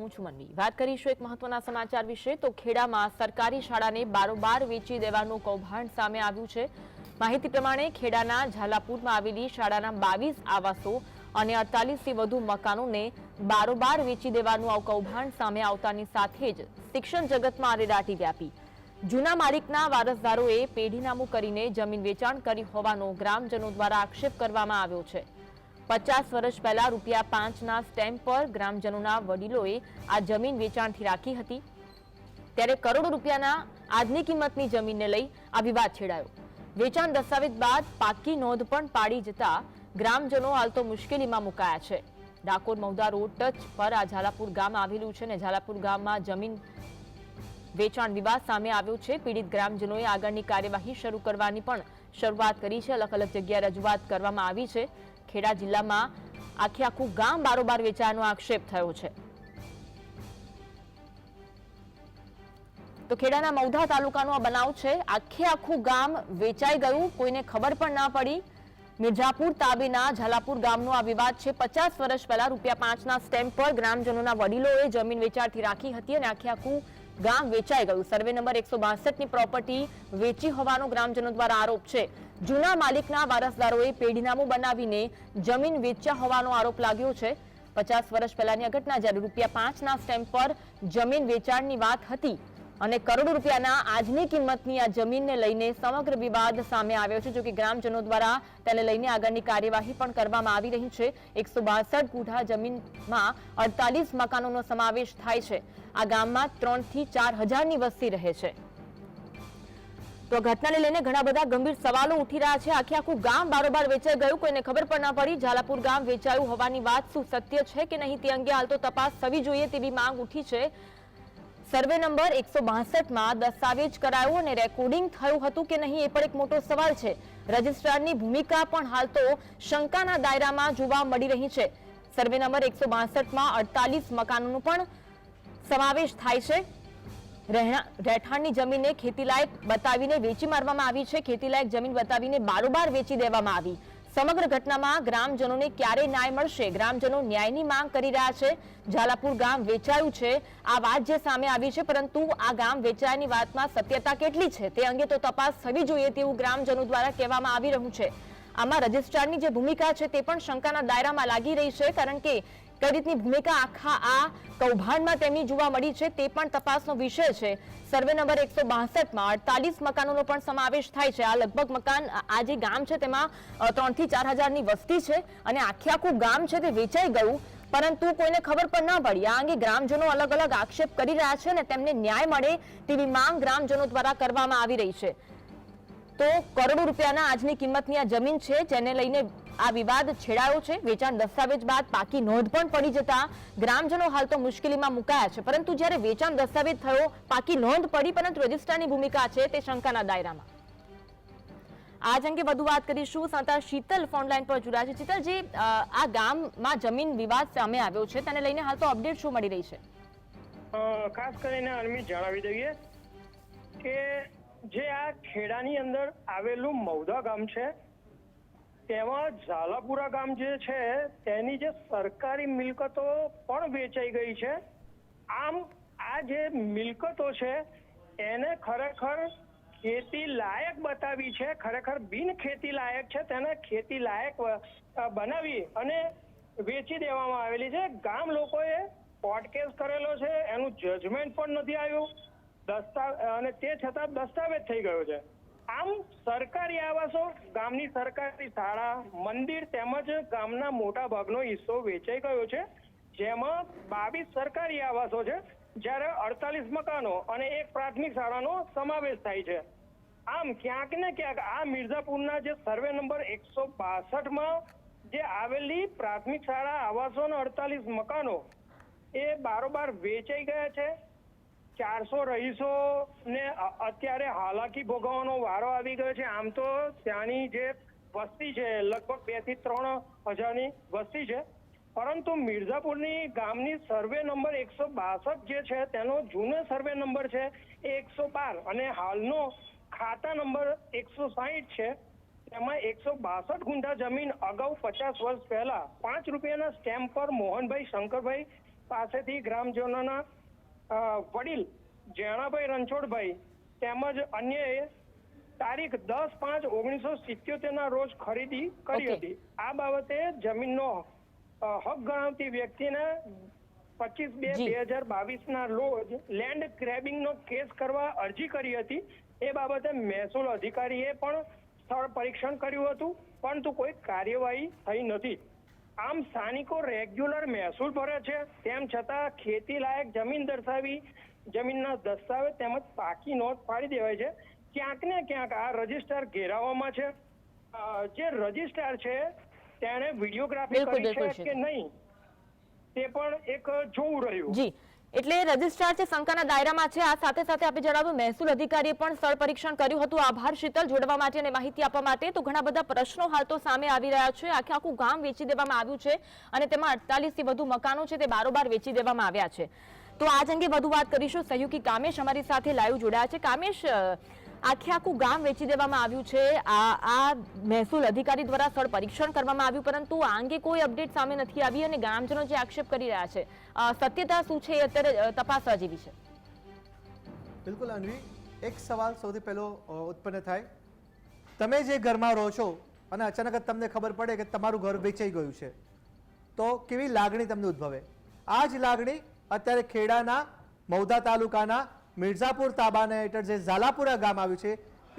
હું છું મનવી. વાત કરીશું એક મહત્વના સમાચાર વિશે. તો ખેડામાં સરકારી શાળાને બારોબાર વેચી દેવાનું કૌભાંડ સામે આવ્યું છે. માહિતી પ્રમાણે ખેડાના ઝાલાપુરમાં આવેલી શાળાના બાવીસ આવાસો અને અડતાલીસથી વધુ મકાનોને બારોબાર વેચી દેવાનું આ કૌભાંડ સામે આવતાની સાથે જ શિક્ષણ જગતમાં અરેરાટી વ્યાપી. જૂના માલિકના વારસદારોએ પેઢીનામું કરીને જમીન વેચાણ કરી હોવાનો ગ્રામજનો દ્વારા આક્ષેપ કરવામાં આવ્યો છે. પચાસ વર્ષ પહેલા રૂપિયા પાંચના સ્ટેમ્પ પર ગ્રામજનોના વડીલોએ આ જમીન વેચાણથી રાખી હતી. ત્યારે કરોડો રૂપિયાના આજની કિંમતની જમીનને લઈ આ વિવાદ છેડાયો. વેચાણ દસ્તાવેજ બાદ પાકી નોંધ પણ પાડી જતા ગ્રામજનો હાલ તો મુશ્કેલીમાં મુકાયા છે. ડાકોર મૌદા રોડ ટચ પર આ ઝાલાપુર ગામ આવેલું છે અને ઝાલાપુર ગામમાં જમીન વેચાણ વિવાદ સામે આવ્યો છે. પીડિત ગ્રામજનોએ આગળની કાર્યવાહી શરૂ કરવાની પણ શરૂઆત કરી છે. અલગ અલગ જગ્યાએ રજૂઆત કરવામાં આવી છે. ખેડા જિલ્લામાં આખે આખું ગામ બારોબાર વેચાવાનો આક્ષેપ થયો છે. તો ખેડાના મૌધા તાલુકાનો આ બનાવ છે. આખે આખું ગામ વેચાઈ ગયું. કોઈને ખબર પણ ના પડી. મિર્જાપુર તાબેના, ઝાલાપુર ગામનો આ વિવાદ છે. પચાસ વર્ષ પહેલા રૂપિયા પાંચના સ્ટેમ્પ પર ગ્રામજનોના વડીલોએ જમીન વેચાણથી રાખી હતી અને આખે આખું ગામ વેચાઈ ગયું. સર્વે નંબર એકસો બાસઠની પ્રોપર્ટી વેચી હોવાનો ગ્રામજનો દ્વારા આરોપ છે. જૂના માલિકના વારસદારોએ પેઢીનામું બનાવીને જમીન વેચ્યા હોવાનો આરોપ લાગ્યો છે. પચાસ વર્ષ પહેલાની આ ઘટના જ્યારે રૂપિયા પાંચના સ્ટેમ્પ પર જમીન વેચાણની વાત હતી અને કરોડો રૂપિયાના આજની કિંમતની આ જમીનને લઈને સમગ્ર વિવાદ સામે આવ્યો છે, જો કે ગ્રામજનો દ્વારા તેને લઈને આગળની કાર્યવાહી પણ કરવામાં આવી રહી છે. એકસો બાસઠ જમીનમાં અડતાલીસ મકાનોનો સમાવેશ થાય છે. આ ગામમાં ત્રણથી ચાર હજારની વસ્તી રહે છે. તો ઘટનાને લઈને ઘણા બધા ગંભીર સવાલો ઉઠી રહ્યા છે. આખે આખું ગામ બારોબાર વેચાઈ ગયું, કોઈને ખબર પણ ના પડી. ઝાલાપુર ગામ વેચાયું હોવાની વાત શું, સત્ય છે કે નહીં તે અંગે હાલ તો તપાસ થવી જોઈએ તેવી માંગ ઉઠી છે. સર્વે નંબર એકસો બાસઠમાં દસ્તાવેજ કરાયો અને રેકોર્ડિંગ થયું હતું કે નહીં એ પણ એક મોટો સવાલ છે. રજિસ્ટ્રારની ભૂમિકા પણ હાલ તો શંકાના દાયરામાં જોવા મળી રહી છે. સર્વે નંબર એકસો બાસઠમાં અડતાલીસ મકાનોનું પણ સમાવેશ થાય છે. રહેઠાણની જમીનને ખેતીલાયક બતાવીને વેચી મારવામાં આવી છે. ખેતીલાયક જમીન બતાવીને બારોબાર વેચી દેવામાં આવી. સમગ્ર ઘટનામાં ગ્રામજનોને ક્યારે ન્યાય મળશે? ગ્રામજનો ન્યાયની માંગ કરી રહ્યા છે. ઝાલાપુર ગામ વેચાયું છે. આ વાત જે સામે આવી છે, પરંતુ આ ગામ વેચાયાની વાતમાં સત્યતા કેટલી છે તે અંગે તો તપાસ થવી જોઈએ તેવું ગ્રામજનો દ્વારા કહેવામાં આવી રહ્યું છે. આમાં રજિસ્ટ્રારની જે ભૂમિકા છે તે પણ શંકાના દાયરામાં લાગી રહી છે, કારણ કે કઈ રીતની ભૂમિકા આખા આ કૌભાંડમાં તેમની જોવા મળી છે, તે પણ તપાસનો વિષય છે. સર્વે નંબર એકસો બાસઠમાં અડતાલીસ મકાનોનો પણ સમાવેશ થાય છે. આ લગભગ મકાન આ- જે ગામ છે, તેમાં ત્રણથી ચાર હજારની વસ્તી છે અને આખે આખું ગામ છે, તે વેચાઈ ગયું. પરંતુ કોઈને ખબર પણ ના પડી. આ અંગે ગ્રામજનો અલગ અલગ આક્ષેપ કરી રહ્યા છે અને તેમને ન્યાય મળે તેવી માંગ ગ્રામજનો દ્વારા કરવામાં આવી રહી છે. તો કરોડો રૂપિયાના આજની કિંમતની આ જમીન છે, જેને લઈને આ વિવાદ છેડાયો છે. વેચાણ દસ્તાવેજ બાદ પાકી નોંધ પણ પડી જતા ગ્રામજનો હાલ તો મુશ્કેલીમાં મુકાયા છે. પરંતુ જ્યારે વેચાણ દસ્તાવેજ થયો, પાકી નોંધ પડી પરંતુ રજિસ્ટ્રારની ભૂમિકા છે તે શંકાના દાયરામાં. આજ અંગે વધુ વાત કરીશું. સાંતા શીતલ ફોનલાઈન પર જોડાયા છે. શીતલજી આ ગામમાં જમીન વિવાદ સામે આવ્યો છે. તેને લઈને હાલ તો અપડેટ શું મળી રહી છે? ખાસ કરીને અનમિત જણાવી દઈએ કે જે આ ખેડાની અંદર આવેલું મૌદા ગામ છે. તેમાં ઝાલાપુરા ગામ જે છે, તેની જે સરકારી મિલકતો પણ વેચાઈ ગઈ છે. આમ, આ જે મિલકતો છે, એને ખરેખર ખેતી લાયક બતાવી છે, ખરેખર બિન ખેતી લાયક છે, તેને ખેતી લાયક બનાવી અને વેચી દેવામાં આવેલી છે. ગામ લોકોએ કોર્ટ કરેલો છે, એનું જજમેન્ટ પણ નથી આવ્યું. દસ્તા, અને તે છતાં દસ્તાવેજ થઈ ગયો છે. આમ સરકારી આવાસો, ગામની સરકારી શાળા, મંદિર તેમજ ગામના મોટા ભાગનો હિસ્સો વેચાઈ ગયો છે. જેમાં બાવીસ સરકારી આવાસો છે. જ્યારે અડતાલીસ મકાનો અને એક પ્રાથમિક શાળાનો સમાવેશ થાય છે. આમ ક્યાંક ને ક્યાંક આ મિર્ઝાપુરના જે સર્વે નંબર એકસો બાસઠમાં જે આવેલી પ્રાથમિક શાળા આવાસો અને અડતાલીસ મકાનો એ બારોબાર વેચાઈ ગયા છે. ચારસો રહીશો ને અત્યારે હાલાકી ભોગવવાનો વારો આવી ગયો છે. આમ તો ત્યાંની જે વસ્તી છે, લગભગ બેથી ત્રણ હજારની વસ્તી છે. પરંતુ મિર્ઝાપુરની ગામની સર્વે નંબર એકસો બાસઠ જે છે, તેનો જૂનો સર્વે નંબર છે એ એકસો બાર અને હાલનો ખાતા નંબર એકસો સાહીઠ છે. તેમાં એકસો બાસઠ ગુંઠા જમીન અગાઉ પચાસ વર્ષ પહેલા પાંચ રૂપિયાના સ્ટેમ્પ પર મોહનભાઈ શંકરભાઈ પાસેથી ગ્રામજનોના વડીલ જેણાભાઈ રણછોડભાઈ તેમજ અન્યએ તારીખ દસ પાંચ ઓગણીસો સિત્યોતેર ના રોજ ખરીદી કરી હતી. આ બાબતે જમીનનો હક ગણાવતી વ્યક્તિને પચીસ બે બે હજાર બાવીસ ના રોજ લેન્ડ ગ્રેબિંગ નો કેસ કરવા અરજી કરી હતી. એ બાબતે મહેસૂલ અધિકારીએ પણ સ્થળ પરીક્ષણ કર્યું હતું પરંતુ કોઈ કાર્યવાહી થઈ નથી. આમ સ્થાનિકો રેગ્યુલર મહેસૂલ ભરે છે તેમ છતાં ખેતી લાયક જમીન દર્શાવી જમીનના દસ્તાવેજ તેમજ પાકી નોંધ પાડી દેવાય છે. ક્યાંક ને ક્યાંક આ રજિસ્ટર ઘેરાવામાં છે. જે રજિસ્ટ્રાર છે તેણે વિડીયોગ્રાફી કરી છે છે. કે નહીં? તે પણ એક જોવું રહ્યું. જી. એટલે રજિસ્ટ્રાર છે શંકાના દાયરામાં છે, આ સાથે સાથે આપણે જણાવ્યું, મહેસૂલ અધિકારીએ પણ સ્થળ પરીક્ષણ કર્યું હતું. આભાર, શીતલ જોડવા માટે અને માહિતી આપવા માટે. તો ઘણા બધા પ્રશ્નો હાલ તો સામે આવી રહ્યા છે. આખે આખું ગામ વેચી દેવામાં આવ્યું છે અને તેમાં અડતાલીસથી વધુ મકાનો છે, તે બારોબાર વેચી દેવામાં આવ્યા છે. તો આ જ અંગે વધુ વાત કરીશું. સહયોગી કામેશ અમારી સાથે લાઈવ જોડાયા છે. કામેશ આખે આખું ગામ વેચી દેવામાં આવ્યું છે. આ આ મહેસૂલ અધિકારી દ્વારા સ્થળ પરીક્ષણ કરવામાં આવ્યું, પરંતુ આ અંગે કોઈ અપડેટ સામે નથી આવી અને ગ્રામજનો જે આક્ષેપ કરી રહ્યા છે સત્યતા શું છે એ અત્યારે તપાસ તપાસવા જેવી છે બિલકુલ, અનવી. એક સવાલ સૌથી પહેલો ઉત્પન્ન થાય. તમે જે ઘરમાં રહો છો, અને અચાનક જ તમને ખબર પડે કે તમારું ઘર વેચાઈ ગયું છે, તો કેવી લાગણી તમને ઉદ્ભવે? આ જ લાગણી અત્યારે ખેડાના મૌદા તાલુકાના મિર્ઝાપુર તાબાના હેઠળ જે ઝાલાપુરા ગામ આવ્યું છે,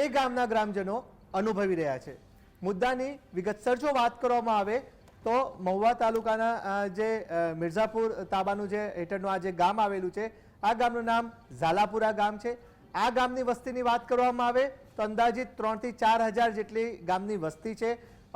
એ ગામના ગ્રામજનો અનુભવી રહ્યા છે. મુદ્દાની વિગતસર જો વાત કરવામાં આવે, તો મહુવા તાલુકાના જે મિર્ઝાપુર તાબાનું જે હેઠળનું આ જે ગામ આવેલું છે, આ ગામનું નામ ઝાલાપુરા ગામ છે. આ ગામની વસ્તીની વાત કરવામાં આવે, તો અંદાજિત ત્રણથી ચાર હજાર જેટલી ગામની વસ્તી છે.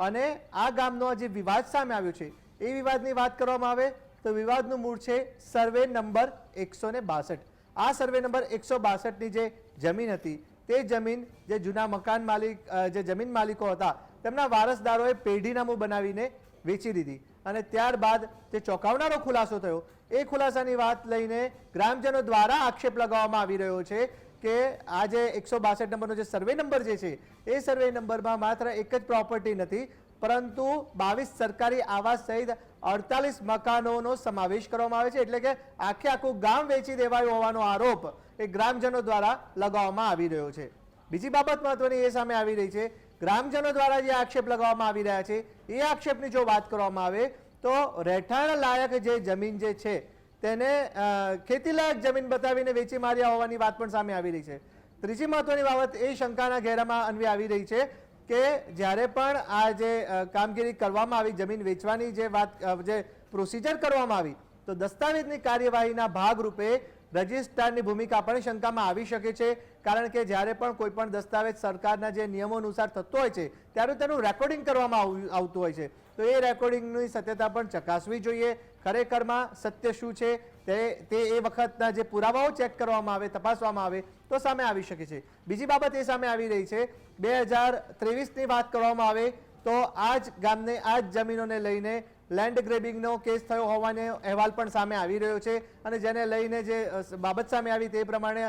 અને આ ગામનો જે વિવાદ સામે આવ્યો છે, એ વિવાદની વાત કરવામાં આવે, તો વિવાદનું મૂળ છે સર્વે નંબર એકસો ને બાસઠ. આ સર્વે નંબર એકસો બાસઠની જે જમીન હતી, તે જમીન જે જૂના મકાન માલિક જે જમીન માલિકો હતા, તેમના વારસદારોએ પેઢીનામું બનાવીને વેચી દીધી. અને ત્યારબાદ જે ચોંકાવનારો ખુલાસો થયો, એ ખુલાસાની વાત લઈને ગ્રામજનો દ્વારા આક્ષેપ લગાવવામાં આવી રહ્યો છે કે આ જે એકસો બાસઠ નંબરનો જે સર્વે નંબર જે છે, એ સર્વે નંબરમાં માત્ર એક જ પ્રોપર્ટી નથી, પરંતુ બાવીસ સરકારી આવાસ સહિત અડતાલીસ મકાનોનો સમાવેશ કરવામાં આવે છે. એટલે કે આખે આખું ગામ વેચી દેવાયું હોવાનો આરોપ એ ગ્રામજનો દ્વારા લગાવવામાં આવી રહ્યો છે. બીજી બાબત મહત્વની એ સામે આવી રહી છે. ગ્રામજનો દ્વારા જે આક્ષેપ લગાવવામાં આવી રહ્યા છે, એ આક્ષેપની જો વાત કરવામાં આવે, તો રહેઠાણ લાયક જે જમીન જે છે, તેને ખેતીલાયક જમીન બતાવીને વેચી માર્યા હોવાની વાત પણ સામે આવી રહી છે. ત્રીજી મહત્વની બાબત એ શંકાના ઘેરામાં અન્વે આવી રહી છે કે જ્યારે પણ આ જે કામગીરી કરવામાં આવી, જમીન વેચવાની જે વાત જે પ્રોસિજર કરવામાં આવી, તો દસ્તાવેજની કાર્યવાહીના ભાગરૂપે રજિસ્ટ્રારની ભૂમિકા પણ શંકામાં આવી શકે છે. કારણ કે જ્યારે પણ કોઈ પણ દસ્તાવેજ સરકારના જે નિયમો અનુસાર થતો હોય છે, ત્યારે તેનું રેકોર્ડિંગ કરવામાં આવ- આવતું હોય છે. તો એ રેકોર્ડિંગની સત્યતા પણ ચકાસવી જોઈએ. ખરેખરમાં સત્ય શું છે? તે તે એ વખતના જે પુરાવાઓ ચેક કરવામાં આવે, તપાસવામાં આવે, તો સામે આવી શકે છે. બીજી બાબત એ સામે આવી રહી છે. બે હજાર ત્રેવીસની વાત કરવામાં આવે, તો આ જ ગામને આ જ જમીનોને લઈને લેન્ડ ગ્રેબિંગનો કેસ થયો હોવાનો અહેવાલ પણ સામે આવી રહ્યો છે. અને જેને લઈને જે બાબત સામે આવી તે પ્રમાણે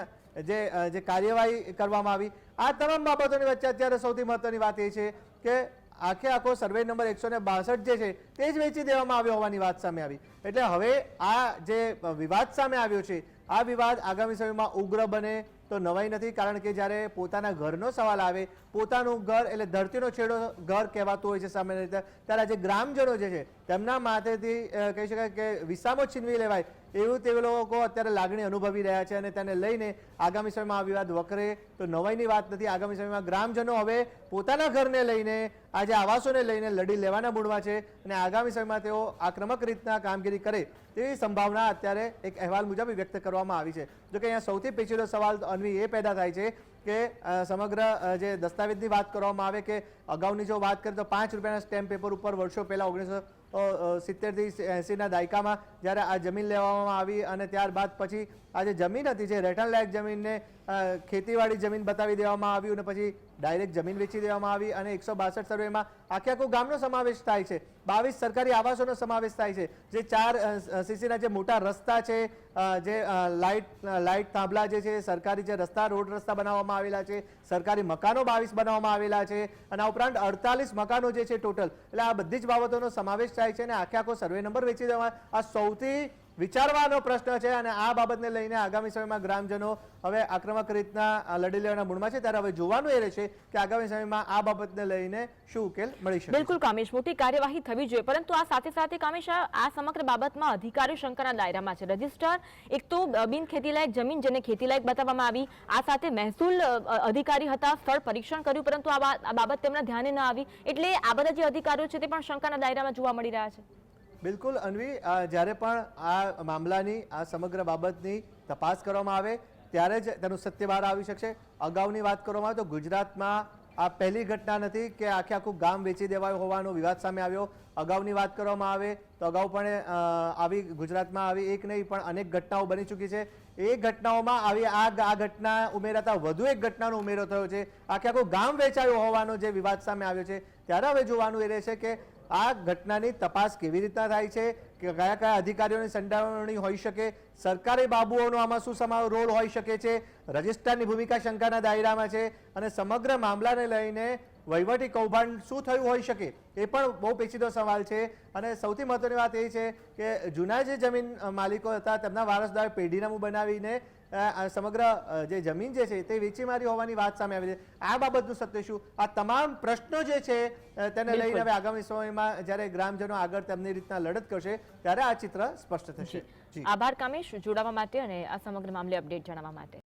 જે જે કાર્યવાહી કરવામાં આવી. આ તમામ બાબતોની વચ્ચે અત્યારે સૌથી મહત્વની વાત એ છે કે આખે આખો સર્વે નંબર એકસો ને બાસઠ જે છે, તે જ વેચી દેવામાં આવ્યો હોવાની વાત સામે આવી. એટલે હવે આ જે વિવાદ સામે આવ્યો છે, આ વિવાદ આગામી સમયમાં ઉગ્ર બને તો નવાઈ નથી, કારણ કે જ્યારે પોતાના ઘરનો સવાલ આવે, પોતાનું ઘર એટલે ધરતીનો છેડો ઘર કહેવાતું હોય છે સામાન્ય રીતે, ત્યારે આ જે ગ્રામજનો જે છે તેમના માથેથી કહી શકાય કે વિસામો છીનવી લેવાય એવું તે લોકો અત્યારે લાગણી અનુભવી રહ્યા છે અને તેને લઈને આગામી સમયમાં આ વિવાદ વકરે તો નવાઈની વાત નથી. આગામી સમયમાં ગ્રામજનો હવે પોતાના ઘરને લઈને, આજે આવાસોને લઈને લડી લેવાના મૂડમાં છે અને આગામી સમયમાં તેઓ આક્રમક રીતના કામગીરી કરે તેવી સંભાવના અત્યારે એક અહેવાલ મુજબ વ્યક્ત કરવામાં આવી છે. જો કે અહીંયા સૌથી પેચીલો સવાલ અન્વી એ પેદા થાય છે કે સમગ્ર જે દસ્તાવેજની વાત કરવામાં આવે કે અગાઉની જો વાત કરીએ તો પાંચ રૂપિયાના સ્ટેમ્પ પેપર ઉપર વર્ષો પહેલાં ઓગણીસો સિત્તેરથી એંસીના દાયકામાં જ્યારે આ જમીન લેવામાં આવી અને ત્યારબાદ પછી આ જે જમીન હતી જે રહેઠાણ લાયક જમીનને ખેતીવાડી જમીન બતાવી દેવામાં આવી અને પછી ડાયરેક્ટ જમીન વેચી દેવામાં આવી અને એકસો બાસઠ સર્વેમાં આખે આખો ગામનો સમાવેશ થાય છે. બાવીસ સરકારી આવાસોનો સમાવેશ થાય છે. જે ચાર સીસીના જે મોટા રસ્તા છે જે લાઇટ લાઇટ થાંભલા જે છે, સરકારી જે રસ્તા, રોડ રસ્તા બનાવવામાં આવેલા છે, સરકારી મકાનો બાવીસ બનાવવામાં આવેલા છે અને આ ઉપરાંત અડતાલીસ મકાનો જે છે ટોટલ. એટલે આ બધી જ બાબતોનો સમાવેશ થાય છે અને આખે આખો સર્વે નંબર વેચી દેવામાં આ સૌથી વિચારવાનો પ્રશ્ન છે અને આ બાબતને લઈને આગામી સમયમાં ગ્રામજનો હવે આક્રમક રીતના લડી લેવાના મૂડમાં છે. ત્યારે હવે જોવાનું એ રહેશે કે આગામી સમયમાં આ બાબતને લઈને શું ઉકેલ મળી શકે બિલકુલ, કામેશ. મોટી કાર્યવાહી થવી જોઈએ. પરંતુ આ સાથે સાથે, કામેશ, આ સમગ્ર બાબતમાં અધિકારીઓ શંકાના દાયરામાં છે. રજિસ્ટર એક તો બિન ખેતીલાયક જમીન જેને ખેતીલાયક બતાવવામાં આવી, આ સાથે મહેસૂલ અધિકારી હતા, સ્થળ પરીક્ષણ કર્યું, પરંતુ આ બાબત તેમના ધ્યાને ન આવી. એટલે આ બધા જે અધિકારીઓ છે તે પણ શંકાના દાયરામાં જોવા મળી રહ્યા છે. બિલકુલ, અન્વી જ્યારે પણ આ મામલાની, આ સમગ્ર બાબતની તપાસ કરવામાં આવે, ત્યારે જ તેનું સત્ય બહાર આવી શકશે. અગાઉની વાત કરવામાં આવે તો ગુજરાતમાં આ પહેલી ઘટના નથી કે આખે આખું ગામ વેચી દેવાયું હોવાનો વિવાદ સામે આવ્યો. અગાઉની વાત કરવામાં આવે તો અગાઉ પણ આવી ગુજરાતમાં આવી એક નહીં, પણ અનેક ઘટનાઓ બની ચૂકી છે. એ ઘટનાઓમાં આવી આ આ ઘટના ઉમેરાતા વધુ એક ઘટનાનો ઉમેરો થયો છે. આખે આખું ગામ વેચાયું હોવાનો જે વિવાદ સામે આવ્યો છે. ત્યારે હવે જોવાનું એ રહેશે કે આ ઘટનાની તપાસ કેવી રીતના થાય છે? કે કયા કયા અધિકારીઓની સંડોવણી હોઈ શકે? સરકારી બાબુઓનો આમાં શું સમા રોલ હોઈ શકે છે? રજિસ્ટ્રારની ભૂમિકા શંકાના દાયરામાં છે અને સમગ્ર મામલાને લઈને વહીવટી કૌભાંડ શું થયું હોઈ શકે એ પણ બહુ પેચીદો સવાલ છે. અને સૌથી મહત્વની વાત એ છે કે જૂના જે જમીન માલિકો હતા તેમના વારસદાર પેઢીનામું બનાવીને સમગ્ર જે જમીન જે છે તે વેચી મારી હોવાની વાત સામે આવી છે. આ બાબતનું સત્ય શું? આ તમામ પ્રશ્નો જે છે તેને લઈને હવે આગામી સમયમાં જ્યારે ગ્રામજનો આગળ તેમની રીતના લડત કરશે ત્યારે આ ચિત્ર સ્પષ્ટ થશે. આભાર કામેશ જોડાવા માટે અને આ સમગ્ર મામલે અપડેટ જણાવવા માટે.